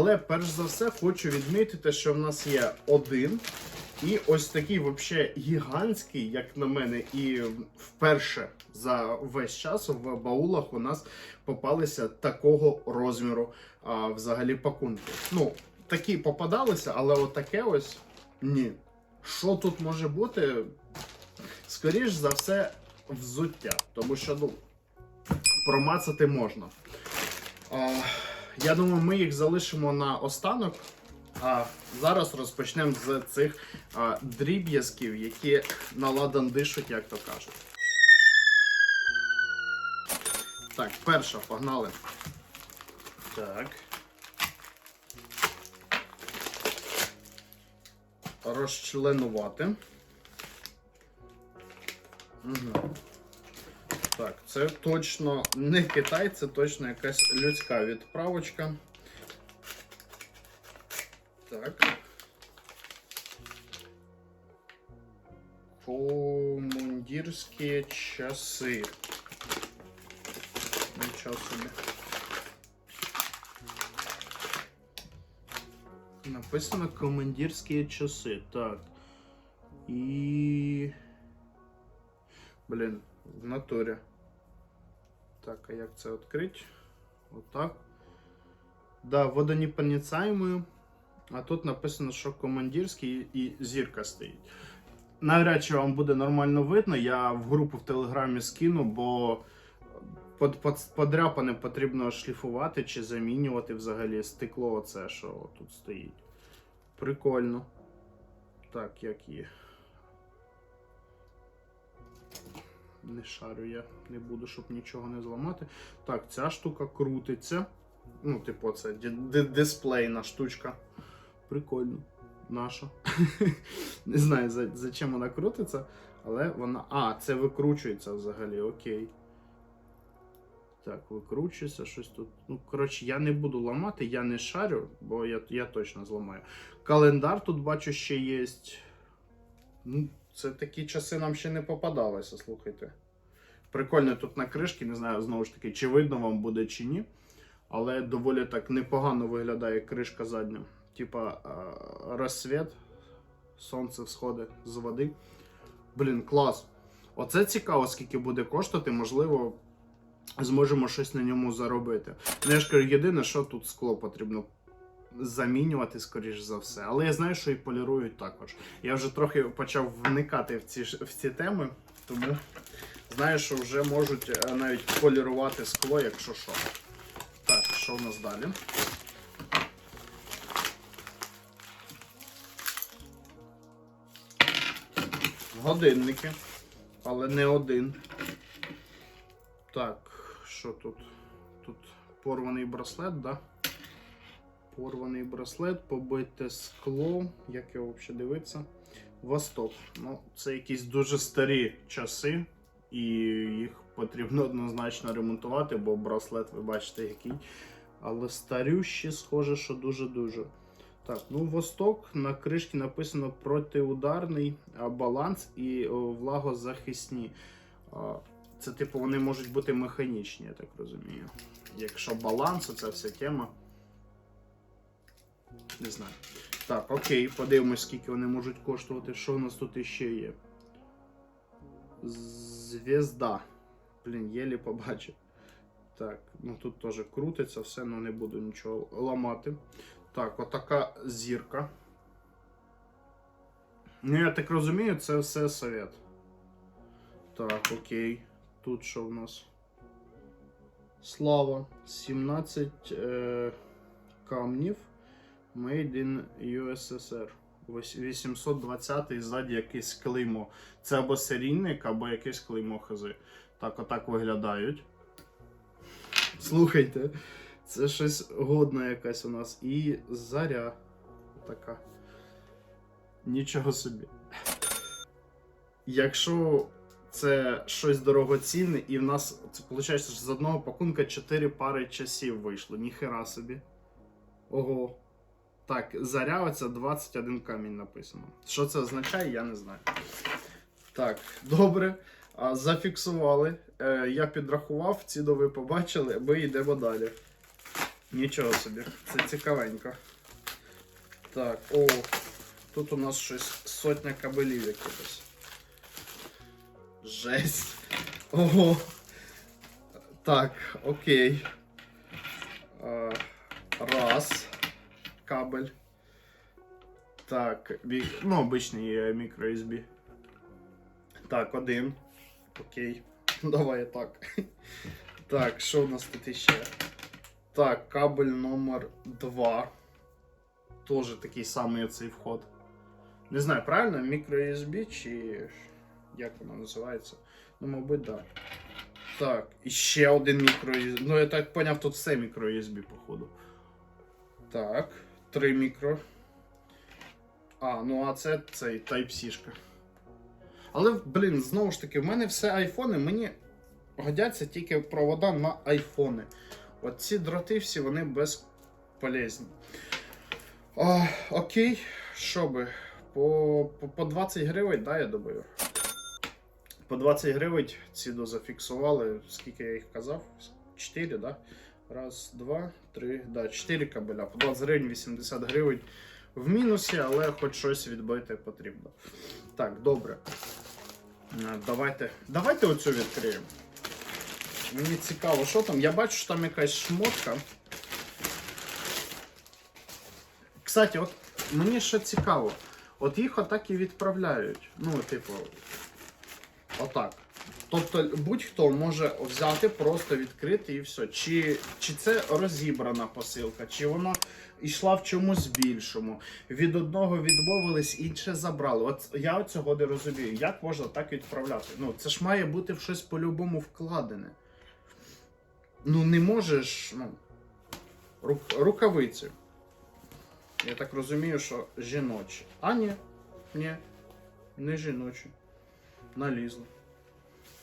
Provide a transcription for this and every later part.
Але перш за все хочу відмітити, що в нас є один. І ось такий вообще гігантський, як на мене, і вперше за весь час в баулах у нас попалися такого розміру а, взагалі пакунки. Ну, такі попадалися, але отаке ось ні. Що тут може бути? Скоріш за все, взуття. Тому що, ну, промацати можна. А, я думаю, ми їх залишимо на останок. А зараз розпочнемо з цих а, дріб'язків, які на ладан дишуть, як то кажуть. Так, перша, погнали. Так. Розчленувати. Угу. Так, це точно не Китай, це точно якась людська відправочка. Так. Командирські часи. Нічого собі. Написано командирські часи. Так. І. Блін, в натурі. Так, а як це відкрити? Отак. Да, водонепроницаемую. А тут написано, що командирський і зірка стоїть. Навряд чи вам буде нормально видно. Я в групу в Телеграмі скину, бо под, под, подряпане потрібно шліфувати чи замінювати взагалі стекло, оце, що тут стоїть. Прикольно. Так, як є. Не шарю я, не буду, щоб нічого не зламати. Так, ця штука крутиться. Ну, типу, це дисплейна штучка. Прикольно. Наша. Не знаю, за, за чим вона крутиться, але вона. А, це викручується взагалі, окей. Так, викручується, щось тут. Ну, коротше, я не буду ламати, я не шарю, бо я, я точно зламаю. Календар тут бачу ще є. Ну, це такі часи нам ще не попадалося, слухайте. Прикольно тут на кришки, не знаю, знову ж таки, чи видно вам буде, чи ні. Але доволі так непогано виглядає кришка задня. Типа розсвіт, сонце всходить з води. Блін, клас. Оце цікаво, скільки буде коштувати, можливо, зможемо щось на ньому заробити. Ну, я ж кажу, єдине, що тут скло потрібно замінювати, скоріш за все. Але я знаю, що і полірують також. Я вже трохи почав вникати в ці, в ці теми, тому знаю, що вже можуть е, навіть полірувати скло, якщо що. Так, що в нас далі? Годинники, але не один. Так, що тут? Тут порваний браслет, да? Порваний браслет, побите скло. Як його взагалі дивитися? Восток. Ну, це якісь дуже старі часи, і їх потрібно однозначно ремонтувати, бо браслет, ви бачите, який. Але старющі, схоже, що дуже-дуже. Так, ну Восток на кришці написано протиударний баланс і влагозахисні. Це, типу, вони можуть бути механічні, я так розумію. Якщо баланс, оця вся тема. Не знаю. Так, окей, подивимось, скільки вони можуть коштувати. Що в нас тут іще є? Звезда. Блін, єлі побачив. Так, ну тут теж крутиться все, але не буду нічого ламати. Так, отака зірка. Ну, я так розумію, це все совет. Так, окей. Тут що в нас? Слава. 17 е, камнів. Made in USSR. Ось 820 ззаді якесь клеймо. Це або серійник, або якесь клеймо хази. Так, отак виглядають. Слухайте, це щось годна якась у нас. І заря така. Нічого собі. Якщо це щось дорогоцінне, і в нас це виходить, що з одного пакунка 4 пари часів вийшло. Ніхера собі. Ого. Так, заря оця 21 камінь написано. Що це означає, я не знаю. Так, добре. Зафіксували. Е, я підрахував, ціну ви побачили, ми йдемо далі. Нічого собі, це цікавенько. Так, о, тут у нас щось сотня кабелів якихось. Жесть. Ого. Так, окей. Раз. Кабель. Так, ну, обичний мікро USB. Так, один. Окей. Давай так. Так, що у нас тут іще? Так, кабель номер 2. Тоже такий самий цей вход. Не знаю, правильно, мікро USB чи як воно називається? Ну, мабуть, так. Да. Так, і ще один мікро USB. Ну, я так поняв, тут все мікро USB, походу. Так, три мікро. А, ну а це цей Type-C-шка. Але, блін, знову ж таки, в мене все айфони, мені годяться тільки провода на айфони. От ці дроти всі вони безполезні. А, окей, що би? По, по, по 20 гривень, да, я думаю. По 20 гривень ці дозафіксували. Скільки я їх казав? 4, да? Раз, два, три, да, 4 кабеля. По 20 гривень, 80 гривень в мінусі, але хоч щось відбити потрібно. Так, добре. Е, Давайте, давайте оцю відкриємо. Мені цікаво, що там. Я бачу, що там якась шмотка. Кстати, от мені ще цікаво. От їх отак і відправляють. Ну, типу, отак. Тобто будь-хто може взяти, просто відкрити і все. Чи, чи це розібрана посилка, чи вона йшла в чомусь більшому. Від одного відмовились, інше забрали. От я цього не розумію. Як можна так відправляти? Ну, це ж має бути в щось по-любому вкладене. Ну, не можеш, ну. Рук, рукавиці. Я так розумію, що жіночі. А ні. Ні. Не жіночі. Налізли.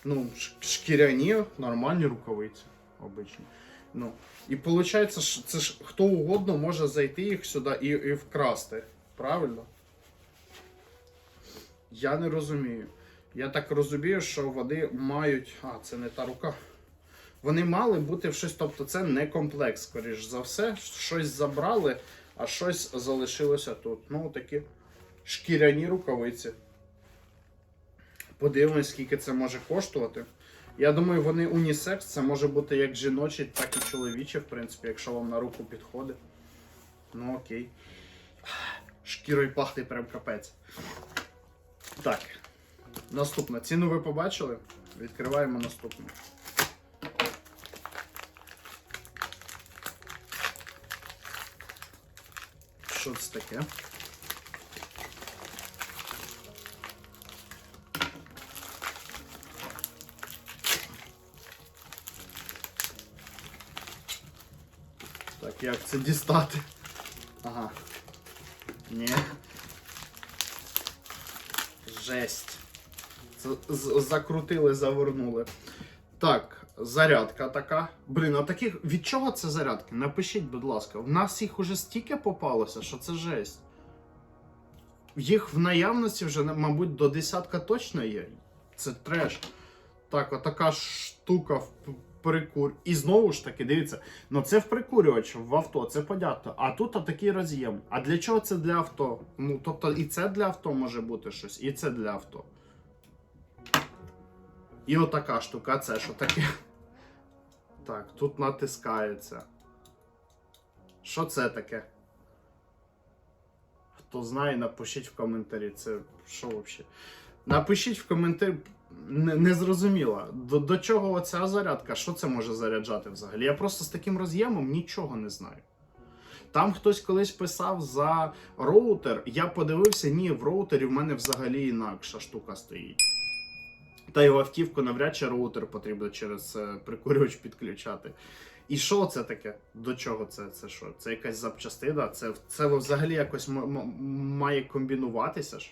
Ну, шкіряні, нормальні рукавиці. Обичні. Ну. І виходить, це ж хто угодно може зайти їх сюди і, і вкрасти. Правильно? Я не розумію. Я так розумію, що вони мають. А, це не та рука. Вони мали бути в щось, тобто це не комплект, скоріш за все. Щось забрали, а щось залишилося тут. Ну, такі шкіряні рукавиці. Подивимось, скільки це може коштувати. Я думаю, вони унісекс, це може бути як жіночі, так і чоловічі, в принципі, якщо вам на руку підходить. Ну окей. Шкірою пахне прям капець. Так. Наступна. Ціну ви побачили? Відкриваємо наступну. Що це таке? Так, як це дістати? Ага. Ні. Жесть. Це закрутили, завернули. Так, зарядка така. Блін, а таких. Від чого це зарядки? Напишіть, будь ласка. В нас їх уже стільки попалося, що це жесть. Їх в наявності вже, мабуть, до десятка точно є. Це треш. Так, отака штука в прикур. І знову ж таки, дивіться, ну це в прикурювач в авто, це понятно. А тут отакий роз'єм. А для чого це для авто? Ну, тобто, і це для авто може бути щось, і це для авто. І отака штука, це що таке? Так, тут натискається. Що це таке? Хто знає, напишіть в коментарі. Це що взагалі? Напишіть в коментарі. Не, не зрозуміло, до, до чого оця зарядка, що це може заряджати взагалі? Я просто з таким роз'ємом нічого не знаю. Там хтось колись писав за роутер. Я подивився, ні, в роутері в мене взагалі інакша штука стоїть. Та й в автівку навряд чи роутер потрібно через е, прикурювач підключати. І що це таке? До чого це? Це що? Це якась запчастина? Це, це взагалі якось має комбінуватися ж?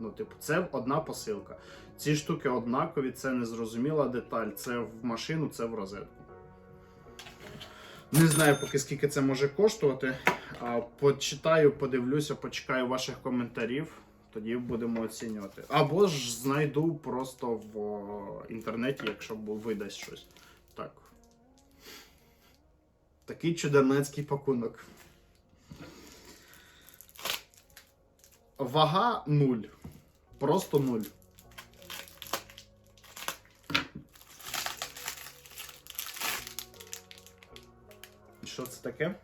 Ну, типу, це одна посилка. Ці штуки однакові, це незрозуміла деталь. Це в машину, це в розетку. Не знаю поки скільки це може коштувати. Почитаю, подивлюся, почекаю ваших коментарів. Тоді будемо оцінювати. Або ж знайду просто в о, інтернеті, якщо видасть щось. Так. Такий чудернацький пакунок. Вага 0. Просто 0. Що це таке?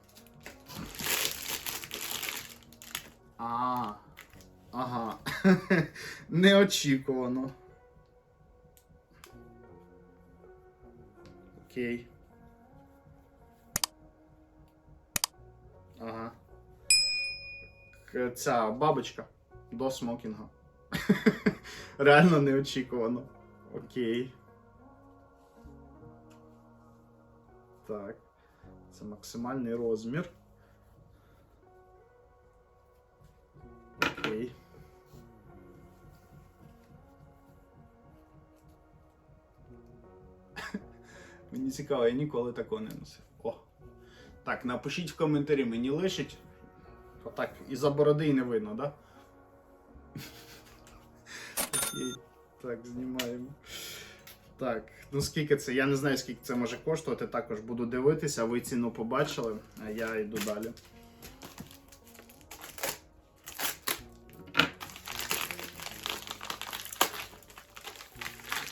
А. Ага. Неочікувано. Окей. Ця бабочка до смокінга. Реально неочікувано. Окей. Так. Це максимальний розмір. Окей. Мені цікаво, я ніколи такого не носив. О. Так, напишіть в коментарі, мені лишить. Отак, і-за бороди і не видно, да? Окей. Так, знімаємо. Так, ну скільки це? Я не знаю, скільки це може коштувати. Також буду дивитися, ви ціну побачили, а я йду далі.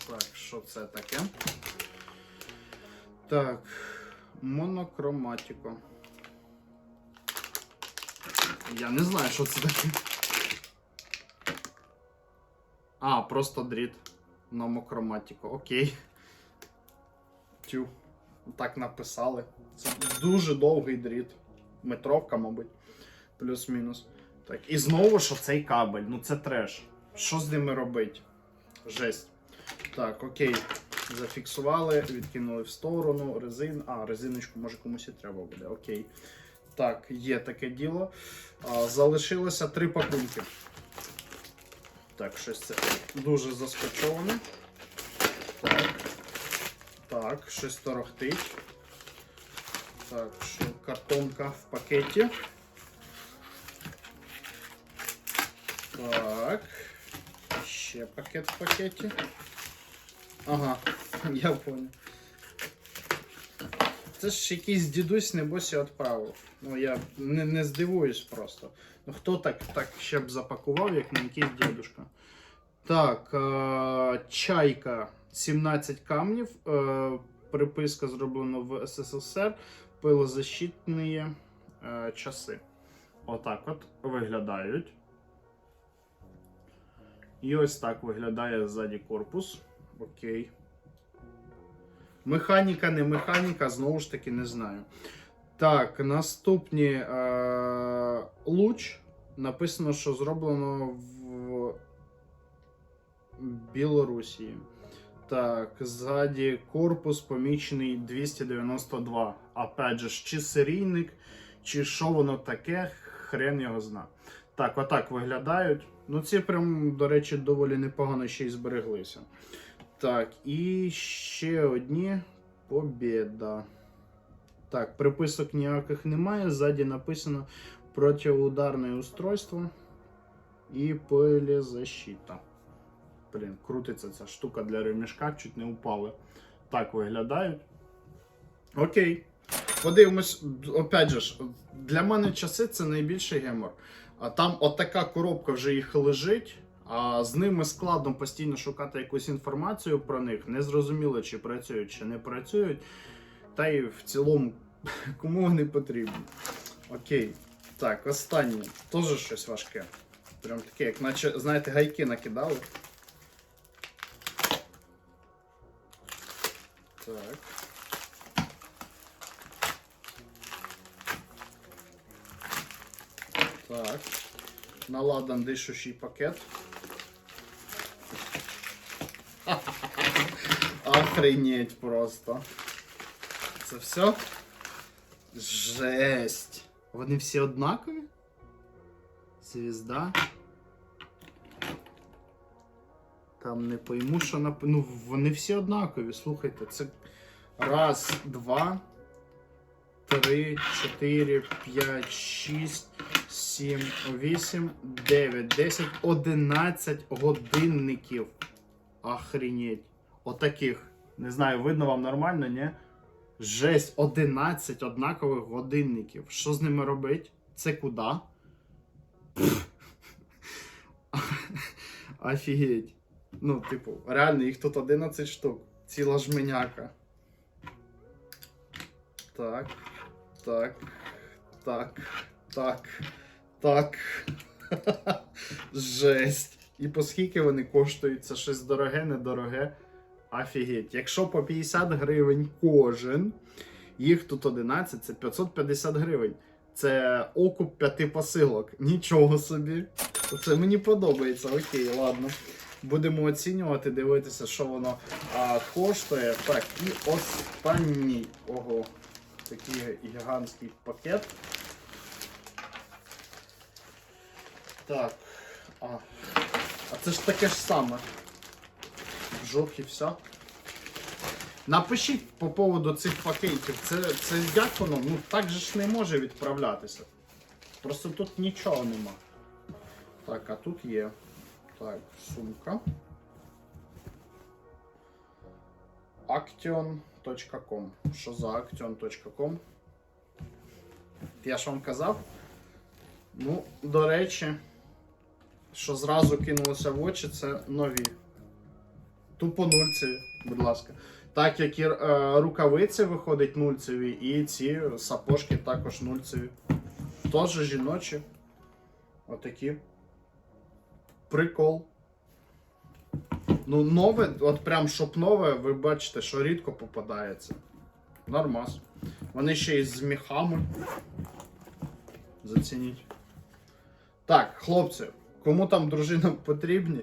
Так, що це таке? Так, монокроматіко. Я не знаю, що це таке. А, просто дріт. Номокроматіко. Окей. Тю. Так написали. Це дуже довгий дріт. Метровка, мабуть. Плюс-мінус. Так, і знову ж цей кабель. Ну це треш. Що з ними робити? Жесть. Так, окей. Зафіксували, відкинули в сторону, резин. А, резиночку може комусь і треба буде. Окей. Так, є таке діло. Залишилося три пакунки. Так, щось це дуже заскочоване. Так. Так, щось торохтить. Так, що картонка в пакеті. Так. Ще пакет в пакеті. Ага, я понял. Це ж якийсь дідусь небось відправив. Ну я не, не здивуюсь просто. Ну хто так, так ще б запакував, як не якийсь дідушка. Так, е, чайка 17 камнів. Е, приписка зроблена в СССР. Пилозащитні е, часи. Отак от виглядають. І ось так виглядає ззаді корпус. Окей. Механіка, не механіка, знову ж таки, не знаю. Так, наступні е, луч. Написано, що зроблено в Білорусі. Так, ззаді корпус помічений 292. Опять же, чи серійник, чи що воно таке, хрен його зна. Так, отак виглядають. Ну, ці прям, до речі, доволі непогано ще й збереглися. Так, і ще одні побєда. Так, приписок ніяких немає. Ззаді написано протиударне устройство і пилезащита. Блін, крутиться ця штука для ремішка, чуть не упали. Так виглядають. Окей. Подивимось, опять же, для мене часи це найбільший гемор. А там отака коробка вже їх лежить, а з ними складно постійно шукати якусь інформацію про них. Не зрозуміло, чи працюють, чи не працюють. Та й в цілому, кому вони потрібні. Окей. Так, останнє. Теж щось важке. Прям таке, як наче, знаєте, гайки накидали. Так. Так. Наладан дишущий пакет. Охренеть просто. Це все? Жесть. Вони всі однакові? Звізда. Там не пойму, що нап... Ну, вони всі однакові, слухайте. Це раз, два, три, чотири, п'ять, шість, сім, вісім, дев'ять, десять, одинадцять годинників. Охренеть. Отаких. Не знаю, видно вам нормально, ні? Жесть, 11 однакових годинників. Що з ними робить? Це куди? Офігеть. Ну, типу, реально, їх тут 11 штук. Ціла жменяка. Так. Так. Так. Так. Так. Жесть. І по скільки вони коштують? Це щось дороге, недороге. Офігеть. Якщо по 50 гривень кожен, їх тут 11, це 550 гривень. Це окуп п'яти посилок. Нічого собі. Це мені подобається. Окей, ладно. Будемо оцінювати, дивитися, що воно а, коштує. Так, і останній. Ого, такий гігантський пакет. Так. А, а це ж таке ж саме. Вжох і все. Напишіть по поводу цих пакетів. Це, це як воно? Ну так же ж не може відправлятися. Просто тут нічого нема. Так, а тут є. Так, сумка. Action.com. Що за action.com? Я ж вам казав. Ну, до речі, що зразу кинулося в очі, це нові. Тупо нульцеві, будь ласка. Так як і е, рукавиці виходять нульцеві, і ці сапожки також нульцеві. Теж жіночі. Отакі. Прикол. Ну, нове, от прям щоб нове, ви бачите, що рідко попадається. Нормас. Вони ще й з міхами. Зацініть. Так, хлопці, кому там дружина потрібні,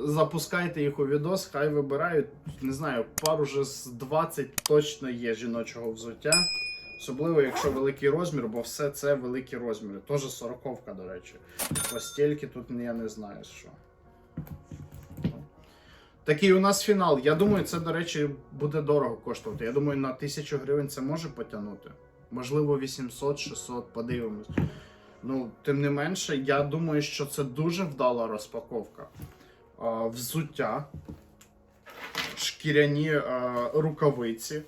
запускайте їх у відос, хай вибирають. Не знаю, пар уже з 20 точно є жіночого взуття. Особливо, якщо великий розмір, бо все це великі розміри. Теж сороковка, до речі. Постільки тут я не знаю що. Такий у нас фінал. Я думаю, це, до речі, буде дорого коштувати. Я думаю, на 1000 гривень це може потягнути. Можливо, 800-600, подивимось. Ну, тим не менше, я думаю, що це дуже вдала розпаковка. Взуття, шкіряні рукавиці,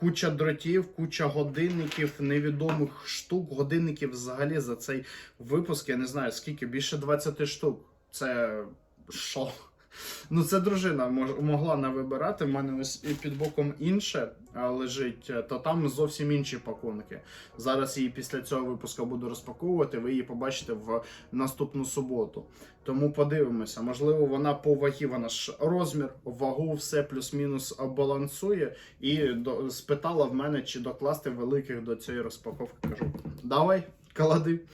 куча дротів, куча годинників, невідомих штук. Годинників взагалі за цей випуск, я не знаю скільки, більше 20 штук. Це що? Ну, це дружина могла не вибирати. В мене ось під боком інше лежить, е, то там зовсім інші пакунки. Зараз її після цього випуску буду розпаковувати. Ви її побачите в наступну суботу. Тому подивимося. Можливо, вона по вагі, вона ж розмір, вагу, все плюс-мінус балансує. І до, спитала в мене, чи докласти великих до цієї розпаковки. Кажу, давай, клади.